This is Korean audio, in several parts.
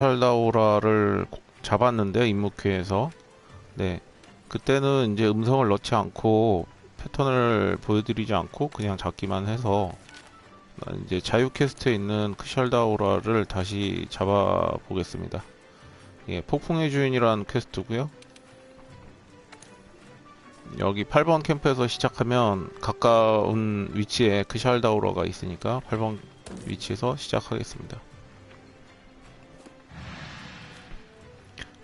쿠샬다오라를 잡았는데요, 임무큐에서. 네. 그때는 이제 음성을 넣지 않고 패턴을 보여드리지 않고 그냥 잡기만 해서 이제 자유 퀘스트에 있는 크샬다오라를 다시 잡아 보겠습니다. 예, 폭풍의 주인이라는 퀘스트고요. 여기 8번 캠프에서 시작하면 가까운 위치에 크샬다오라가 있으니까 8번 위치에서 시작하겠습니다.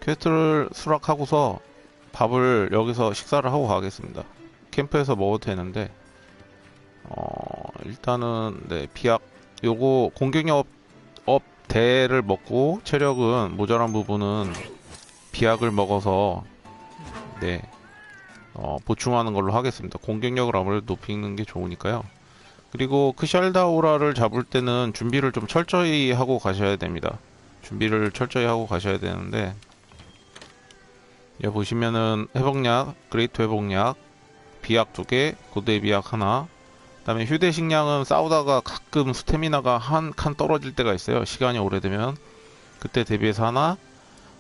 퀘스트를 수락하고서 밥을 여기서 식사를 하고 가겠습니다. 캠프에서 먹어도 되는데 어, 일단은 네, 비약 요거 공격력 업, 업 대를 먹고 체력은 모자란 부분은 비약을 먹어서 네 어, 보충하는 걸로 하겠습니다. 공격력을 아무래도 높이는 게 좋으니까요. 그리고 크샬다오라를 잡을 때는 준비를 좀 철저히 하고 가셔야 됩니다. 준비를 철저히 하고 가셔야 되는데 여기 보시면은 회복약, 그레이트 회복약, 비약 두 개, 고대 비약 하나, 그 다음에 휴대 식량은 싸우다가 가끔 스태미나가 한 칸 떨어질 때가 있어요. 시간이 오래되면 그때 대비해서 하나,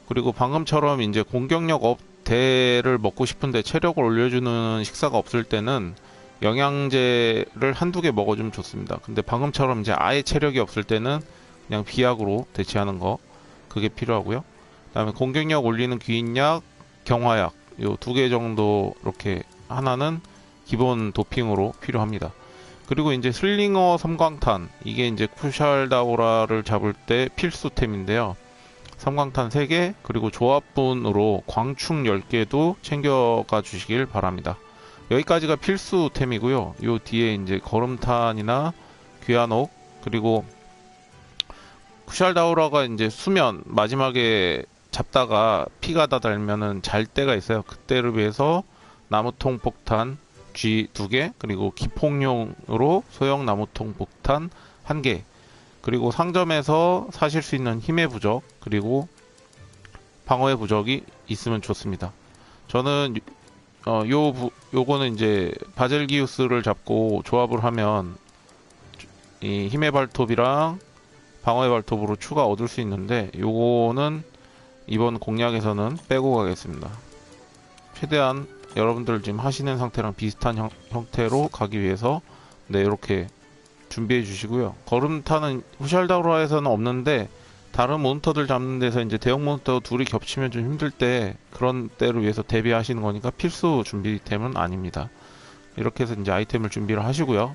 그리고 방금처럼 이제 공격력 업 대를 먹고 싶은데 체력을 올려주는 식사가 없을 때는 영양제를 한두 개 먹어주면 좋습니다. 근데 방금처럼 이제 아예 체력이 없을 때는 그냥 비약으로 대체하는 거 그게 필요하고요. 그다음에 공격력 올리는 귀인약, 경화약 요 두 개 정도 이렇게 하나는 기본 도핑으로 필요합니다. 그리고 이제 슬링어 섬광탄 이게 이제 쿠샬다오라를 잡을 때 필수템인데요. 섬광탄 3개 그리고 조합분으로 광충 10개도 챙겨가 주시길 바랍니다. 여기까지가 필수템이고요. 요 뒤에 이제 거름탄이나 귀한옥 그리고 쿠샬다오라가 이제 수면 마지막에 잡다가 피가 다 달면은 잘 때가 있어요. 그때를 위해서 나무통 폭탄 G 두 개, 그리고 기폭용으로 소형 나무통 폭탄 한 개, 그리고 상점에서 사실 수 있는 힘의 부적, 그리고 방어의 부적이 있으면 좋습니다. 저는 어, 요 부, 요거는 이제 바젤기우스를 잡고 조합을 하면 이 힘의 발톱이랑 방어의 발톱으로 추가 얻을 수 있는데 요거는 이번 공략에서는 빼고 가겠습니다. 최대한 여러분들 지금 하시는 상태랑 비슷한 형, 형태로 가기 위해서 네 이렇게 준비해 주시고요. 걸음타는 후샬다우라에서는 없는데 다른 몬스터들 잡는 데서 이제 대형 몬스터 둘이 겹치면 좀 힘들 때 그런 때를 위해서 대비하시는 거니까 필수 준비템은 아닙니다. 이렇게 해서 이제 아이템을 준비를 하시고요.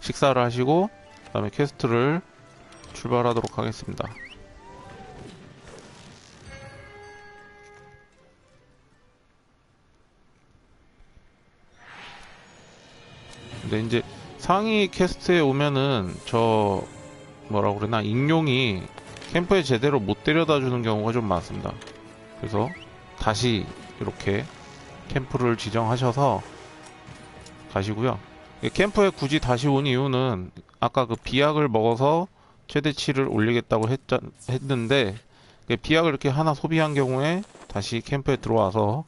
식사를 하시고 그 다음에 퀘스트를 출발하도록 하겠습니다. 근데 이제 상위 퀘스트에 오면은 저 뭐라 그러나 익룡이 캠프에 제대로 못 데려다 주는 경우가 좀 많습니다. 그래서 다시 이렇게 캠프를 지정하셔서 가시고요. 캠프에 굳이 다시 온 이유는 아까 그 비약을 먹어서 최대치를 올리겠다고 했자, 했는데 비약을 이렇게 하나 소비한 경우에 다시 캠프에 들어와서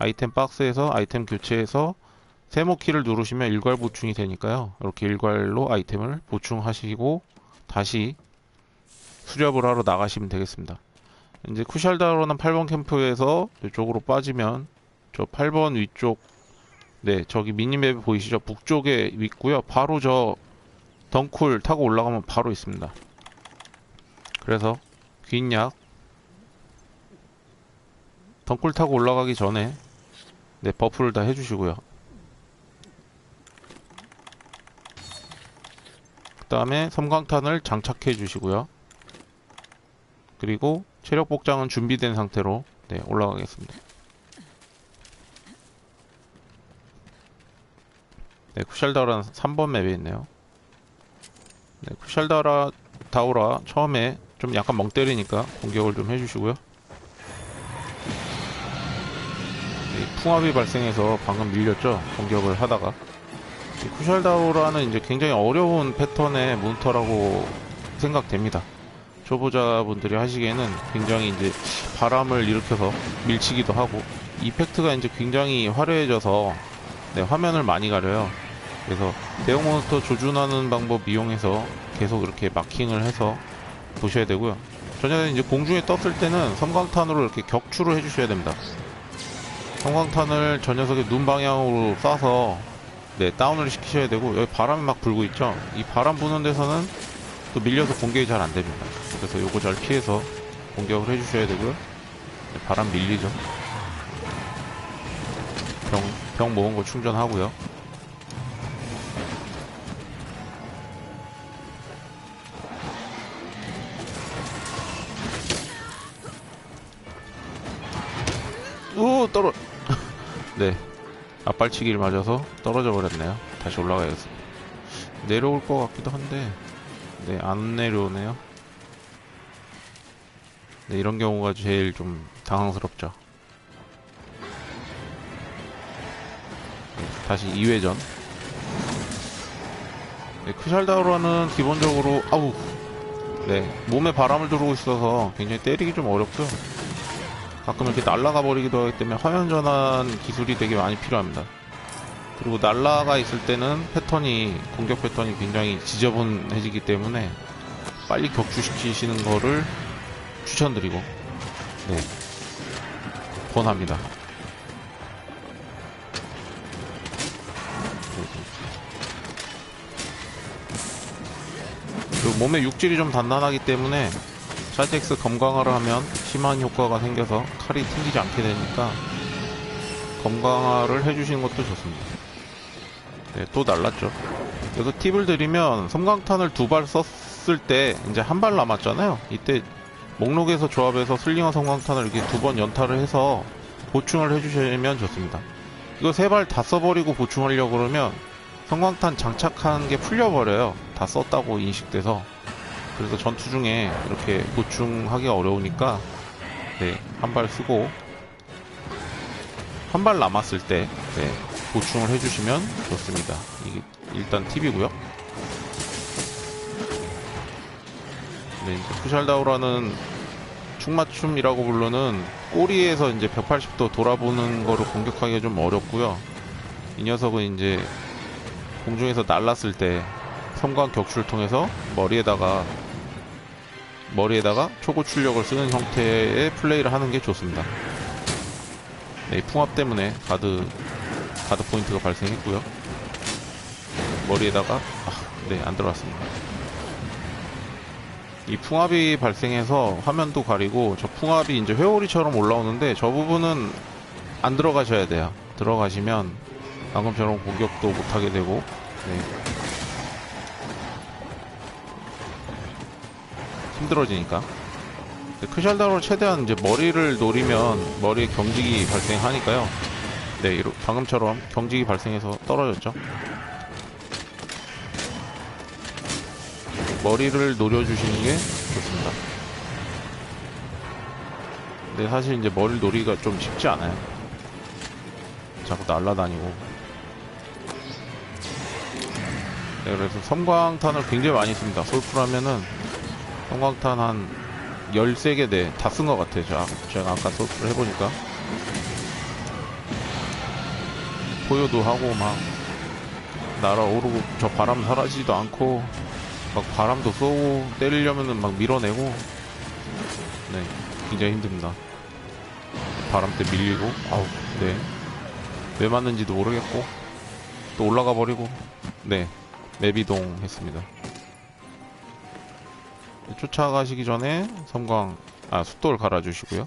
아이템 박스에서 아이템 교체해서 세모키를 누르시면 일괄 보충이 되니까요. 이렇게 일괄로 아이템을 보충하시고 다시 수렵을 하러 나가시면 되겠습니다. 이제 쿠샬다로는 8번 캠프에서 이쪽으로 빠지면 저 8번 위쪽 네 저기 미니맵 보이시죠? 북쪽에 있고요. 바로 저 덩쿨 타고 올라가면 바로 있습니다. 그래서 귀인약 덩쿨 타고 올라가기 전에 네 버프를 다 해주시고요. 그 다음에 섬광탄을 장착해 주시고요. 그리고 체력 복장은 준비된 상태로 네, 올라가겠습니다. 네, 쿠샬다라는 3번 맵에 있네요. 네, 쿠샬다라 다오라 처음에 좀 약간 멍 때리니까 공격을 좀 해주시고요. 네, 풍압이 발생해서 방금 밀렸죠? 공격을 하다가. 쿠샬다오라는 이제 굉장히 어려운 패턴의 몬스터라고 생각됩니다. 초보자분들이 하시기에는 굉장히 이제 바람을 일으켜서 밀치기도 하고 이펙트가 이제 굉장히 화려해져서 네, 화면을 많이 가려요. 그래서 대형 몬스터 조준하는 방법 이용해서 계속 이렇게 마킹을 해서 보셔야 되고요. 전에 이제 공중에 떴을 때는 섬광탄으로 이렇게 격추를 해주셔야 됩니다. 섬광탄을 저 녀석의 눈 방향으로 쏴서 네 다운을 시키셔야 되고 여기 바람이 막 불고 있죠. 이 바람 부는 데서는 또 밀려서 공격이 잘 안 됩니다. 그래서 요거 잘 피해서 공격을 해주셔야 되고요. 네, 바람 밀리죠. 병, 병 모은 거 충전하고요. 우 떨어 네 앞발치기를 맞아서 떨어져 버렸네요. 다시 올라가야겠습니다. 내려올 것 같기도 한데 네 안 내려오네요. 네 이런 경우가 제일 좀 당황스럽죠. 네, 다시 2회전. 네, 크샬다우라는 기본적으로 아우 네 몸에 바람을 들어오고 있어서 굉장히 때리기 좀 어렵고요 가끔 이렇게 날아가 버리기도 하기 때문에 화면 전환 기술이 되게 많이 필요합니다. 그리고 날아가 있을 때는 패턴이 공격 패턴이 굉장히 지저분해지기 때문에 빨리 격추시키시는 거를 추천드리고 네 권합니다. 몸의 육질이 좀 단단하기 때문에 샤텍스 검강화를 하면 심한 효과가 생겨서 칼이 튕기지 않게 되니까 검강화를 해주시는 것도 좋습니다. 네, 또 날랐죠. 그래서 팁을 드리면 섬광탄을 두 발 썼을 때 이제 한 발 남았잖아요. 이때 목록에서 조합해서 슬링어 섬광탄을 이렇게 두 번 연타를 해서 보충을 해주시면 좋습니다. 이거 세 발 다 써버리고 보충하려고 그러면 섬광탄 장착한 게 풀려버려요. 다 썼다고 인식돼서. 그래서 전투 중에 이렇게 보충하기 어려우니까 네, 한 발 쓰고 한 발 남았을 때 네, 보충을 해주시면 좋습니다. 이게 일단 팁이고요. 네, 이제 푸샬다우라는 축맞춤이라고 부르는 꼬리에서 이제 180도 돌아보는 거를 공격하기가 좀 어렵고요. 이 녀석은 이제 공중에서 날랐을 때 섬광 격추를 통해서 머리에다가 머리에다가 초고 출력을 쓰는 형태의 플레이를 하는 게 좋습니다. 네, 풍압 때문에 가드 가드 포인트가 발생했고요. 머리에다가 아, 네, 안 들어갔습니다. 이 풍압이 발생해서 화면도 가리고 저 풍압이 이제 회오리처럼 올라오는데 저 부분은 안 들어가셔야 돼요. 들어가시면 방금처럼 공격도 못하게 되고 네, 힘들어지니까. 크샬다로 최대한 이제 머리를 노리면 머리에 경직이 발생하니까요. 네, 방금처럼 경직이 발생해서 떨어졌죠. 머리를 노려주시는 게 좋습니다. 근데 사실 이제 머리를 노리기가 좀 쉽지 않아요. 자꾸 날아다니고. 네, 그래서 섬광탄을 굉장히 많이 씁니다. 솔프라면은 형광탄 한 13개 네, 다쓴 것 같아요. 저, 제가 아까 소스를 해보니까. 포효도 하고 막 날아오르고 저 바람 사라지지도 않고 막 바람도 쏘고 때리려면은 막 밀어내고 네 굉장히 힘듭니다. 바람 때 밀리고 아우 네왜 맞는지도 모르겠고 또 올라가 버리고 네 맵이동 했습니다. 쫓아가시기 전에 섬광 아 숫돌 갈아주시고요.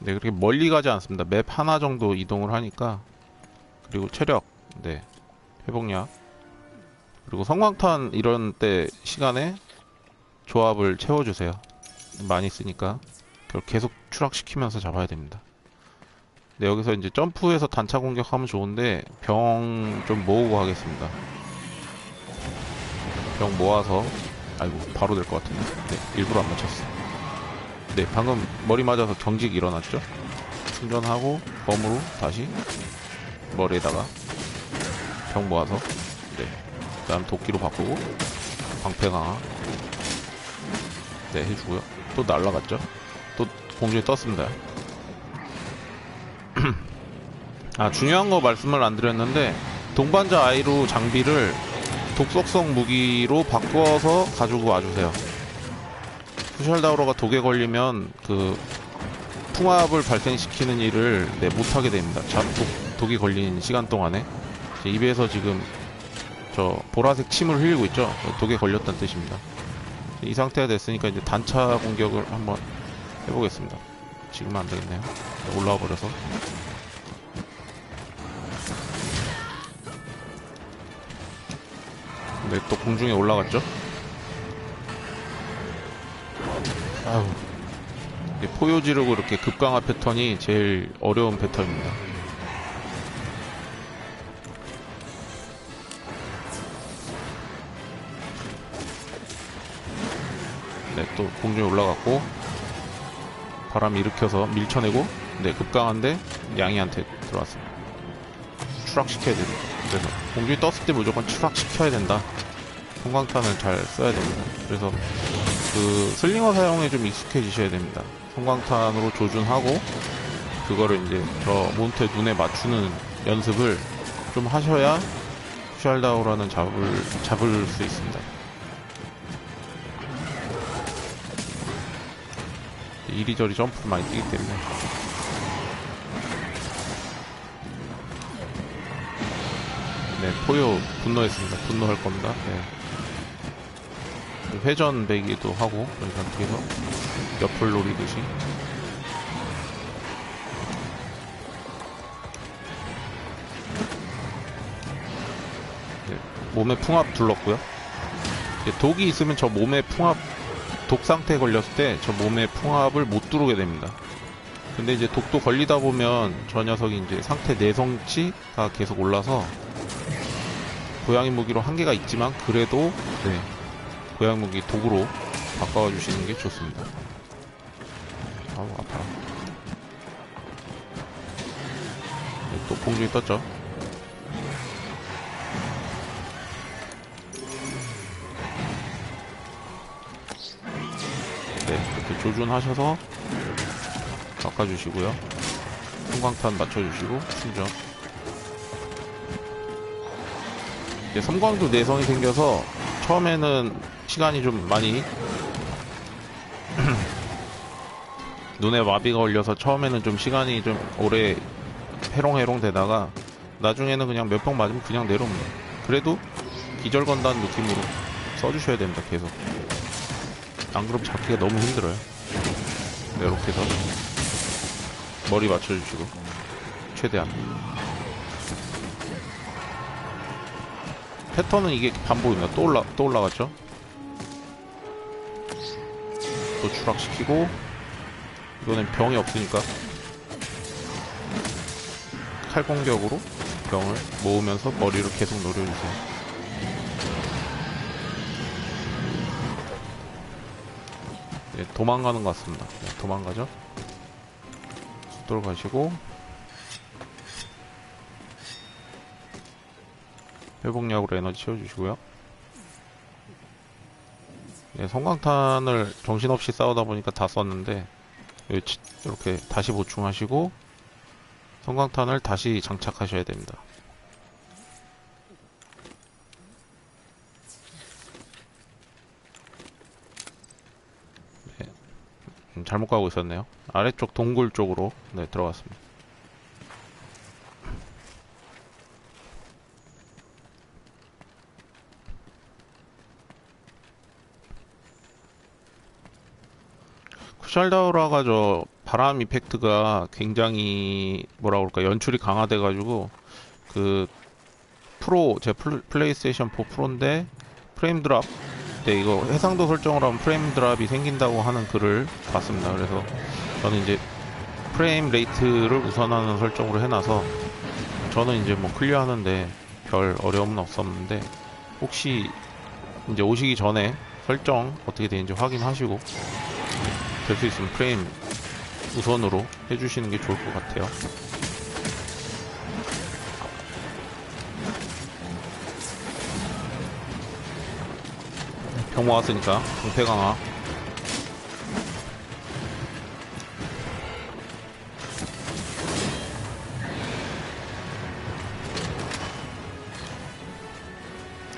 네 그렇게 멀리 가지 않습니다. 맵 하나 정도 이동을 하니까 그리고 체력 네 회복약 그리고 성광탄 이런 때 시간에 조합을 채워주세요. 많이 쓰니까 계속 추락시키면서 잡아야 됩니다. 네 여기서 이제 점프해서 단차 공격하면 좋은데 병 좀 모으고 하겠습니다. 병 모아서 아이고 바로 될 것 같은데. 네 일부러 안 맞췄어. 네 방금 머리 맞아서 경직 일어났죠? 충전하고 범으로 다시 머리에다가 병 모아서 네. 그 다음 도끼로 바꾸고 방패 강화 네 해주고요. 또 날라갔죠? 또 공중에 떴습니다. 아 중요한 거 말씀을 안 드렸는데 동반자 아이로 장비를 독속성 무기로 바꿔서 가지고 와주세요. 후샬다우러가 독에 걸리면 그 풍압을 발생시키는 일을 네, 못하게 됩니다. 잡, 독, 독이 걸린 시간 동안에 입에서 지금 저 보라색 침을 흘리고 있죠. 독에 걸렸다는 뜻입니다. 이 상태가 됐으니까 이제 단차 공격을 한번 해보겠습니다. 지금은 안 되겠네요. 올라와 버려서. 네, 또 공중에 올라갔죠? 아유. 이게 포효 지르고 이렇게 급강화 패턴이 제일 어려운 패턴입니다. 네, 또 공중에 올라갔고 바람 일으켜서 밀쳐내고 네, 급강한데 양이한테 들어왔습니다. 추락시켜야 됩니다. 그래서 공중에 떴을 때 무조건 추락시켜야 된다. 성광탄을 잘 써야 됩니다. 그래서 그 슬링어 사용에 좀 익숙해지셔야 됩니다. 성광탄으로 조준하고 그거를 이제 저 몬테 눈에 맞추는 연습을 좀 하셔야 슈알다우라는 잡을 잡을 수 있습니다. 이리저리 점프를 많이 뛰기 때문에 네 포효 분노했습니다. 분노할 겁니다. 네. 회전 배기도 하고 그런 상태에서 옆을 노리듯이 네, 몸에 풍압 둘렀고요. 이제 독이 있으면 저 몸에 풍압 독 상태에 걸렸을 때 저 몸에 풍압을 못 두르게 됩니다. 근데 이제 독도 걸리다 보면 저 녀석이 이제 상태 내성치가 계속 올라서 고양이 무기로 한계가 있지만 그래도 네, 고양이 무기 독으로 바꿔 주시는 게 좋습니다. 아우 아파라. 네, 또 공중에 떴죠. 네, 이렇게 조준하셔서 바꿔주시고요. 성광탄 맞춰주시고 충전. 섬광도 내성이 생겨서 처음에는 시간이 좀 많이 눈에 마비가 걸려서 처음에는 좀 시간이 좀 오래 해롱해롱 되다가 나중에는 그냥 몇방 맞으면 그냥 내려옵니다. 그래도 기절 건다는 느낌으로 써주셔야 됩니다. 계속. 안 그럼 잡기가 너무 힘들어요. 네, 이렇게 해서 머리 맞춰주시고 최대한 패턴은 이게 반복입니다. 또 올라 또 올라갔죠. 또 추락시키고 이거는 병이 없으니까 칼 공격으로 병을 모으면서 머리를 계속 노려주세요. 네, 도망가는 것 같습니다. 네, 도망가죠. 속도로 가시고 회복약으로 에너지 채워주시고요. 네, 성광탄을 정신없이 싸우다 보니까 다 썼는데 여기 이렇게 다시 보충하시고 성광탄을 다시 장착하셔야 됩니다. 네, 음, 잘못 가고 있었네요. 아래쪽 동굴 쪽으로 네, 들어갔습니다. 샬다우라가 저 바람 이펙트가 굉장히 뭐라 그럴까 연출이 강화돼 가지고 그 프로 제 플- 플레이스테이션 4 프로인데 프레임 드랍 네 이거 해상도 설정을 하면 프레임 드랍이 생긴다고 하는 글을 봤습니다. 그래서 저는 이제 프레임 레이트를 우선하는 설정으로 해놔서 저는 이제 뭐 클리어 하는데 별 어려움은 없었는데 혹시 이제 오시기 전에 설정 어떻게 되는지 확인하시고 될 수 있으면 프레임 우선으로 해주시는 게 좋을 것 같아요. 병 모았으니까 공패 강화.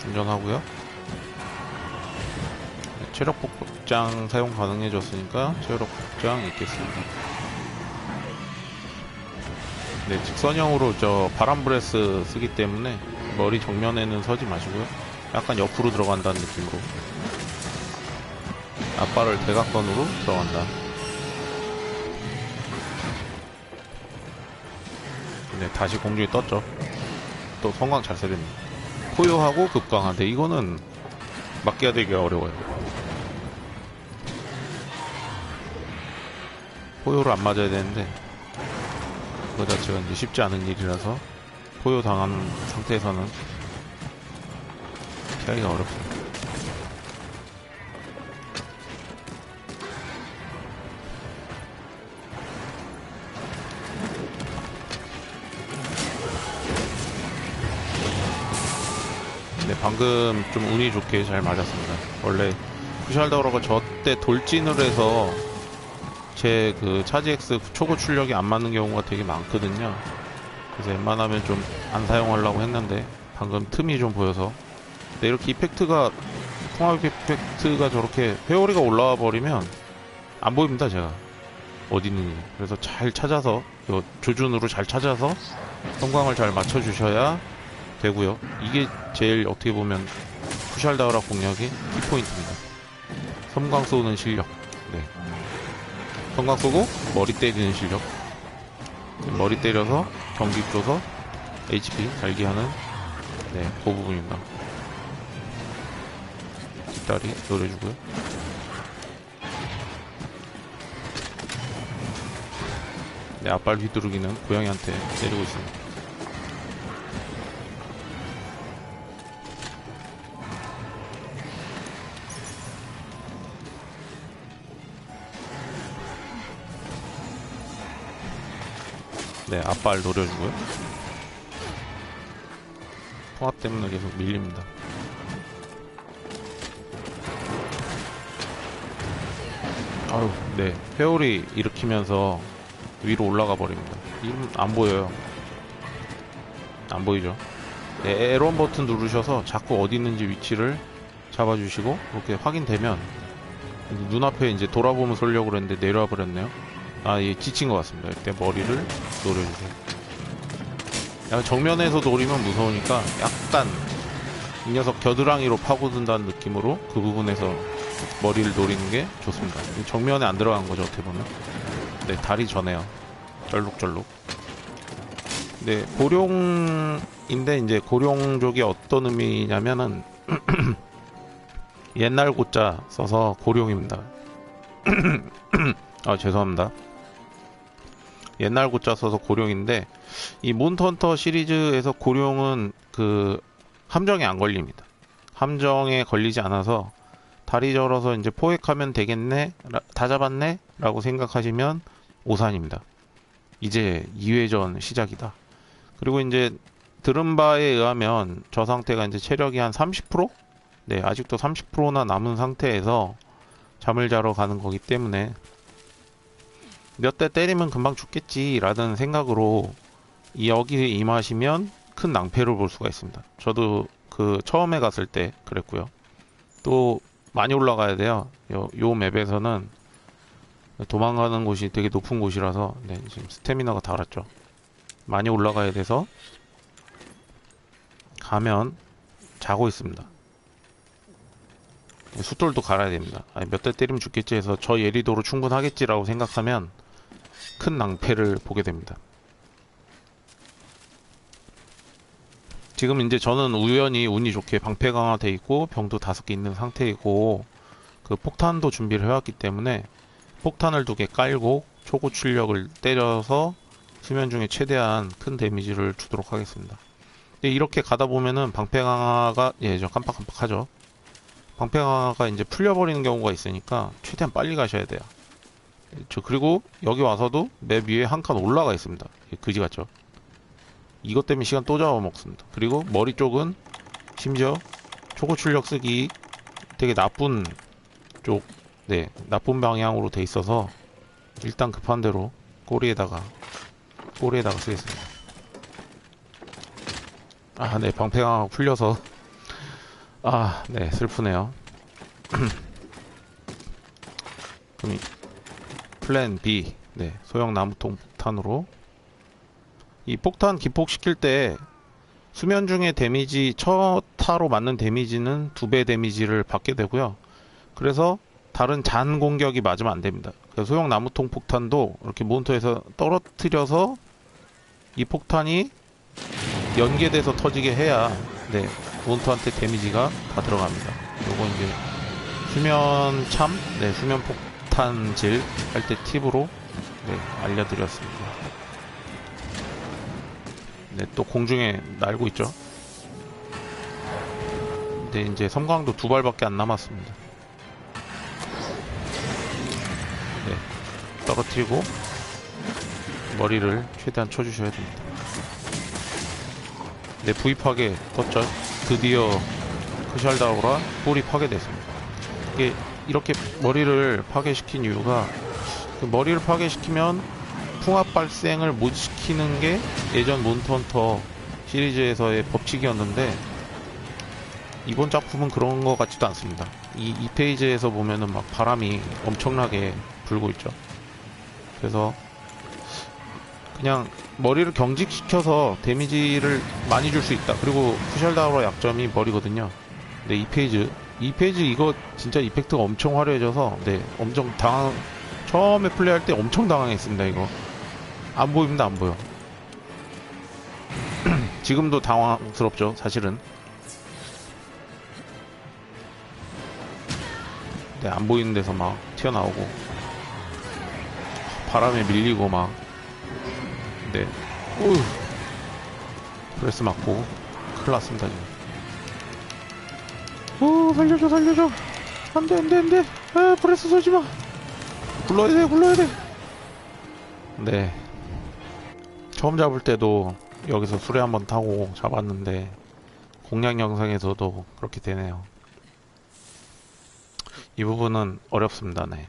충전하고요. 네, 체력 복 장 사용 가능해졌으니까 체력 복장 있겠습니다. 네, 직선형으로 저 바람 브레스 쓰기 때문에 머리 정면에는 서지 마시고요. 약간 옆으로 들어간다는 느낌으로. 앞발을 대각선으로 들어간다. 네, 다시 공중에 떴죠. 또 성광 잘 됩니다. 포효하고 급강한데 이거는 맞기가 되게 어려워요. 포효를 안 맞아야 되는데 그거 자체가 이제 쉽지 않은 일이라서 포효 당한 상태에서는 피하기가 어렵습니다. 네, 방금 좀 운이 좋게 잘 맞았습니다. 원래 쿠샬다우라가 저 때 돌진을 해서 제그 차지엑스 초고 출력이 안 맞는 경우가 되게 많거든요. 그래서 웬만하면 좀 안 사용하려고 했는데 방금 틈이 좀 보여서. 근데 이렇게 이펙트가 통합 이펙트가 저렇게 회오리가 올라와 버리면 안 보입니다 제가. 어디 있는지. 그래서 잘 찾아서 요 조준으로 잘 찾아서 성광을 잘 맞춰 주셔야 되고요. 이게 제일 어떻게 보면 쿠샬다우라 공략의 키포인트입니다. 섬광 쏘는 실력. 네. 섬광 쏘고 머리 때리는 실력 머리 때려서 경기 줘서 HP 달기하는 네, 그 부분입니다. 뒷다리 노려주고요. 네, 앞발 휘두르기는 고양이한테 때리고 있습니다. 네, 앞발 노려주고요. 통합 때문에 계속 밀립니다. 아유, 네. 회오리 일으키면서 위로 올라가 버립니다. 이름 안 보여요. 안 보이죠? 네, 에런 버튼 누르셔서 자꾸 어디 있는지 위치를 잡아주시고 이렇게 확인되면 눈앞에 이제 돌아보면 쏠려고 그랬는데 내려와 버렸네요. 아, 예, 지친 것 같습니다. 이때 머리를 노려주세요. 약간 정면에서 노리면 무서우니까 약간 이 녀석 겨드랑이로 파고든다는 느낌으로 그 부분에서 머리를 노리는 게 좋습니다. 정면에 안 들어간 거죠, 어떻게 보면. 네, 다리 전에요. 쩔룩쩔룩. 네, 고룡인데 이제 고룡족이 어떤 의미냐면은 옛날 고자 써서 고룡입니다. 아, 죄송합니다. 옛날 고자 써서 고룡인데 이 몬턴터 시리즈에서 고룡은 그 함정에 안 걸립니다. 함정에 걸리지 않아서 다리 절어서 이제 포획하면 되겠네, 라- 다 잡았네, 라고 생각하시면 오산입니다. 이제 2회전 시작이다. 그리고 이제 들은 바에 의하면 저 상태가 이제 체력이 한 30%? 네, 아직도 30%나 남은 상태에서 잠을 자러 가는 거기 때문에 몇 대 때리면 금방 죽겠지라는 생각으로 이 여기에 임하시면 큰 낭패를 볼 수가 있습니다. 저도 그 처음에 갔을 때 그랬고요. 또 많이 올라가야 돼요. 요, 요 맵에서는 도망가는 곳이 되게 높은 곳이라서 네, 지금 스태미나가 달았죠. 많이 올라가야 돼서 가면 자고 있습니다. 숫돌도 갈아야 됩니다. 몇 대 때리면 죽겠지 해서 저 예리도로 충분하겠지라고 생각하면 큰 낭패를 보게 됩니다. 지금 이제 저는 우연히 운이 좋게 방패 강화돼 있고 병도 다섯 개 있는 상태이고 그 폭탄도 준비를 해왔기 때문에 폭탄을 두 개 깔고 초고 출력을 때려서 수면 중에 최대한 큰 데미지를 주도록 하겠습니다. 이렇게 가다 보면은 방패 강화가 예, 저 깜빡깜빡하죠. 방패 강화가 이제 풀려버리는 경우가 있으니까 최대한 빨리 가셔야 돼요. 저 그리고 여기 와서도 맵 위에 한 칸 올라가 있습니다. 그지 같죠? 이것 때문에 시간 또 잡아먹습니다. 그리고 머리 쪽은 심지어 초고 출력 쓰기 되게 나쁜 쪽, 네, 나쁜 방향으로 돼 있어서 일단 급한 대로 꼬리에다가 꼬리에다가 쓰겠습니다. 아, 네, 방패가 풀려서 아, 네, 슬프네요. 그럼 이 플랜 B, 네, 소형 나무통 폭탄으로 이 폭탄 기폭시킬 때 수면 중에 데미지 첫 타로 맞는 데미지는 두 배 데미지를 받게 되고요. 그래서 다른 잔 공격이 맞으면 안 됩니다. 소형 나무통 폭탄도 이렇게 몬터에서 떨어뜨려서 이 폭탄이 연계돼서 터지게 해야 네 몬터한테 데미지가 다 들어갑니다. 요거 이제 수면 참, 네 수면 폭탄 질 할 때 팁으로 네 알려드렸습니다. 네 또 공중에 날고 있죠. 근데 이제 섬광도 두 발밖에 안 남았습니다. 네 떨어뜨리고 머리를 최대한 쳐주셔야 됩니다. 네, 부위 파괴 떴죠. 드디어 크샬다오라 뿔이 파괴됐습니다. 이게 이렇게 머리를 파괴시킨 이유가 그 머리를 파괴시키면 풍압 발생을 못 시키는 게 예전 몬스터헌터 시리즈에서의 법칙이었는데 이번 작품은 그런 것 같지도 않습니다. 이, 이 페이지에서 보면은 막 바람이 엄청나게 불고 있죠. 그래서 그냥 머리를 경직시켜서 데미지를 많이 줄 수 있다. 그리고 푸샬다우라 약점이 머리거든요. 근데 이 페이지, 이 페이지 이거 진짜 이펙트가 엄청 화려해져서 네, 엄청 당황, 처음에 플레이할 때 엄청 당황했습니다. 이거 안 보입니다, 안 보여. 지금도 당황스럽죠, 사실은. 네, 안 보이는 데서 막 튀어나오고 바람에 밀리고 막 네. 우 프레스 맞고 큰일 났습니다 지금 오 살려줘 살려줘. 안돼 안돼 안돼. 아 프레스 쏘지마. 굴러야 돼 굴러야 돼네. 처음 잡을 때도 여기서 수레 한번 타고 잡았는데 공략 영상에서도 그렇게 되네요. 이 부분은 어렵습니다 네.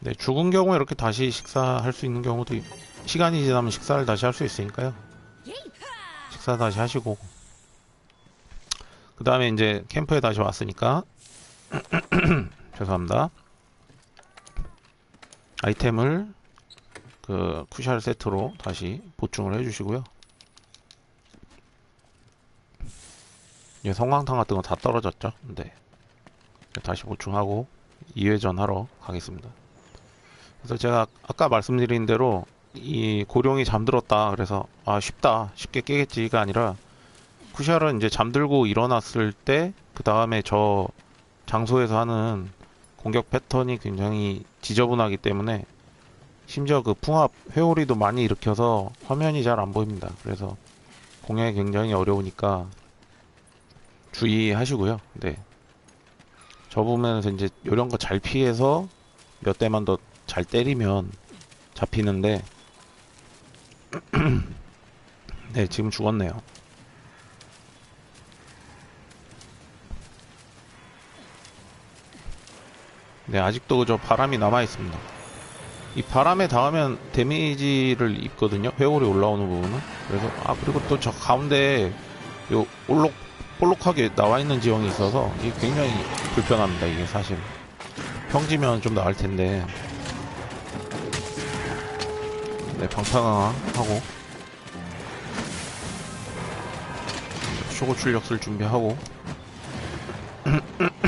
네, 죽은 경우에 이렇게 다시 식사할 수 있는 경우도 있- 시간이 지나면 식사를 다시 할 수 있으니까요. 식사 다시 하시고 그 다음에 이제 캠프에 다시 왔으니까 죄송합니다. 아이템을 그 쿠샬 세트로 다시 보충을 해주시고요. 이제 성광탄 같은 거 다 떨어졌죠. 네. 다시 보충하고 2회전 하러 가겠습니다. 그래서 제가 아까 말씀드린 대로 이 고룡이 잠들었다 그래서 아 쉽다 쉽게 깨겠지가 아니라 쿠샬은 이제 잠들고 일어났을 때 그 다음에 저 장소에서 하는 공격 패턴이 굉장히 지저분하기 때문에 심지어 그 풍압 회오리도 많이 일으켜서 화면이 잘 안 보입니다. 그래서 공략이 굉장히 어려우니까 주의하시고요. 네. 저 부분에서 이제 이런 거 잘 피해서 몇 대만 더 잘 때리면 잡히는데 네 지금 죽었네요 네 아직도 저 바람이 남아 있습니다. 이 바람에 닿으면 데미지를 입거든요. 회오리 올라오는 부분은. 그래서 아 그리고 또 저 가운데 요 올록 볼록하게 나와 있는 지형이 있어서 이게 굉장히 불편합니다 이게 사실. 평지면 좀 나을 텐데. 네, 방탄화 하고. 쇼고 출력 쓸 준비하고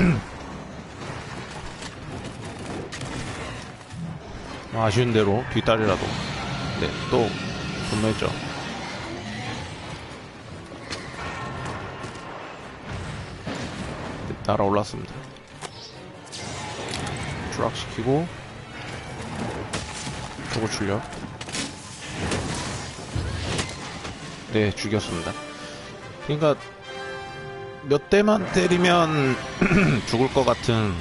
아쉬운 대로 뒷다리라도 네, 또 분노했죠. 네, 날아올랐습니다. 추락시키고 쇼고 출력 네, 죽였습니다. 그러니까 몇 대만 때리면 죽을 것 같은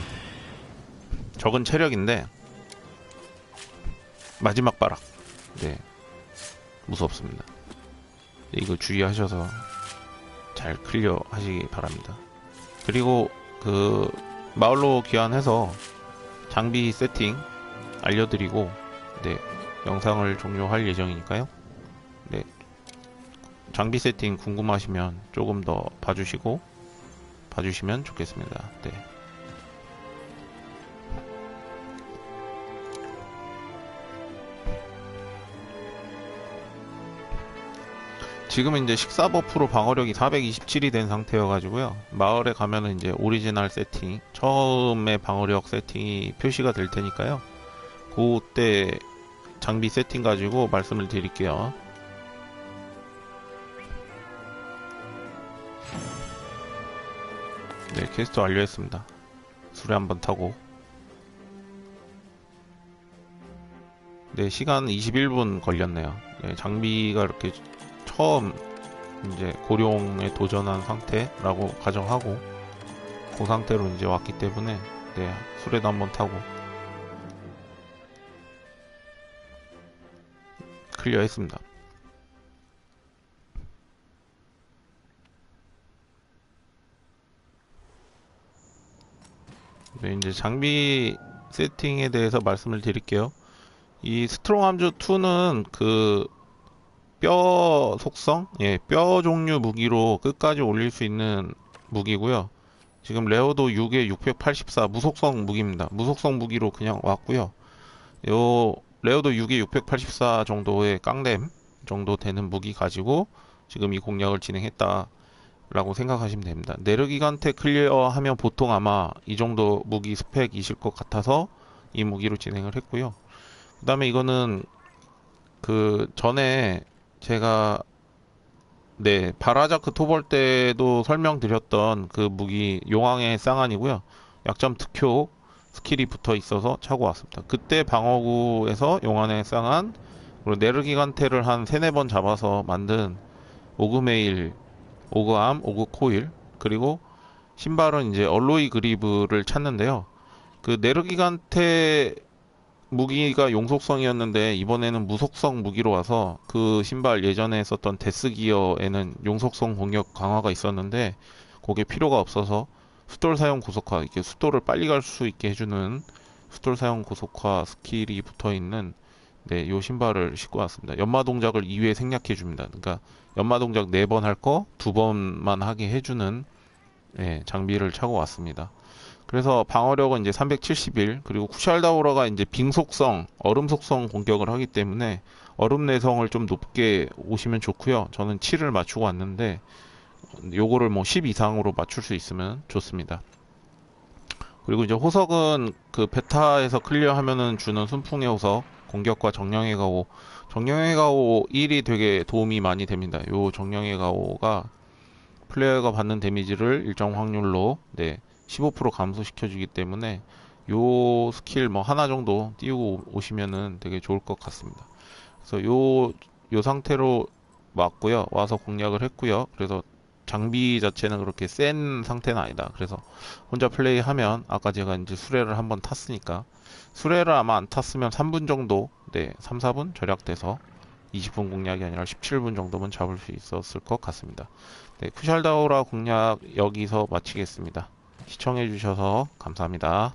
적은 체력인데 마지막 바락 네 무섭습니다. 네, 이거 주의하셔서 잘 클리어 하시기 바랍니다. 그리고 그 마을로 귀환해서 장비 세팅 알려드리고 네 영상을 종료할 예정이니까요. 네 장비 세팅 궁금하시면 조금 더 봐주시고 봐주시면 좋겠습니다. 네. 지금은 이제 식사 버프로 방어력이 427이 된 상태여가지고요. 마을에 가면은 이제 오리지널 세팅, 처음에 방어력 세팅이 표시가 될 테니까요. 그때 장비 세팅 가지고 말씀을 드릴게요. 네, 퀘스트 완료했습니다. 수레 한번 타고. 네, 시간 21분 걸렸네요. 네, 장비가 이렇게 처음 이제 고룡에 도전한 상태라고 가정하고 그 상태로 이제 왔기 때문에 네, 수레도 한번 타고 클리어 했습니다. 네, 이제 장비 세팅에 대해서 말씀을 드릴게요. 이 스트롱 함주 2는 그 뼈 속성, 예, 뼈 종류 무기로 끝까지 올릴 수 있는 무기고요. 지금 레어도 6에 684 무속성 무기입니다. 무속성 무기로 그냥 왔고요. 요 레어도 6에 684 정도의 깡댐 정도 되는 무기 가지고 지금 이 공략을 진행했다. 라고 생각하시면 됩니다. 내르기간테 클리어하면 보통 아마 이 정도 무기 스펙이실 것 같아서 이 무기로 진행을 했고요. 그 다음에 이거는 그 전에 제가 네 바라자크 토벌 때도 설명드렸던 그 무기 용왕의 쌍안이고요. 약점 특효 스킬이 붙어 있어서 차고 왔습니다. 그때 방어구에서 용왕의 쌍안 그리고 네르기간테를 한 세네 번 잡아서 만든 오그메일 오그암, 오그코일, 그리고 신발은 이제 얼로이 그리브를 찾는데요. 그 네르기간테 무기가 용속성이었는데 이번에는 무속성 무기로 와서 그 신발 예전에 썼던 데스기어에는 용속성 공격 강화가 있었는데 그게 필요가 없어서 숫돌 사용 고속화, 이렇게 숫돌을 빨리 갈 수 있게 해주는 숫돌 사용 고속화 스킬이 붙어 있는 네, 요 신발을 신고 왔습니다. 연마 동작을 2회 생략해 줍니다. 그러니까 연마 동작 4번 할 거 2번만 하게 해주는 예, 장비를 차고 왔습니다. 그래서 방어력은 이제 371 그리고 쿠샬다우라가 이제 빙 속성, 얼음 속성 공격을 하기 때문에 얼음 내성을 좀 높게 오시면 좋고요. 저는 7을 맞추고 왔는데 요거를 뭐 10 이상으로 맞출 수 있으면 좋습니다. 그리고 이제 호석은 그 베타에서 클리어하면은 주는 순풍의 호석 공격과 정령의 가오 정령의 가오 1이 되게 도움이 많이 됩니다. 요 정령의 가오가 플레이어가 받는 데미지를 일정 확률로 네, 15% 감소시켜 주기 때문에 요 스킬 뭐 하나 정도 띄우고 오시면은 되게 좋을 것 같습니다. 그래서 요, 요 상태로 왔고요. 와서 공략을 했고요. 그래서 장비 자체는 그렇게 센 상태는 아니다. 그래서 혼자 플레이하면 아까 제가 이제 수레를 한번 탔으니까 수레를 아마 안 탔으면 3분 정도, 네, 3, 4분 절약돼서 20분 공략이 아니라 17분 정도면 잡을 수 있었을 것 같습니다. 네, 쿠샬다오라 공략 여기서 마치겠습니다. 시청해주셔서 감사합니다.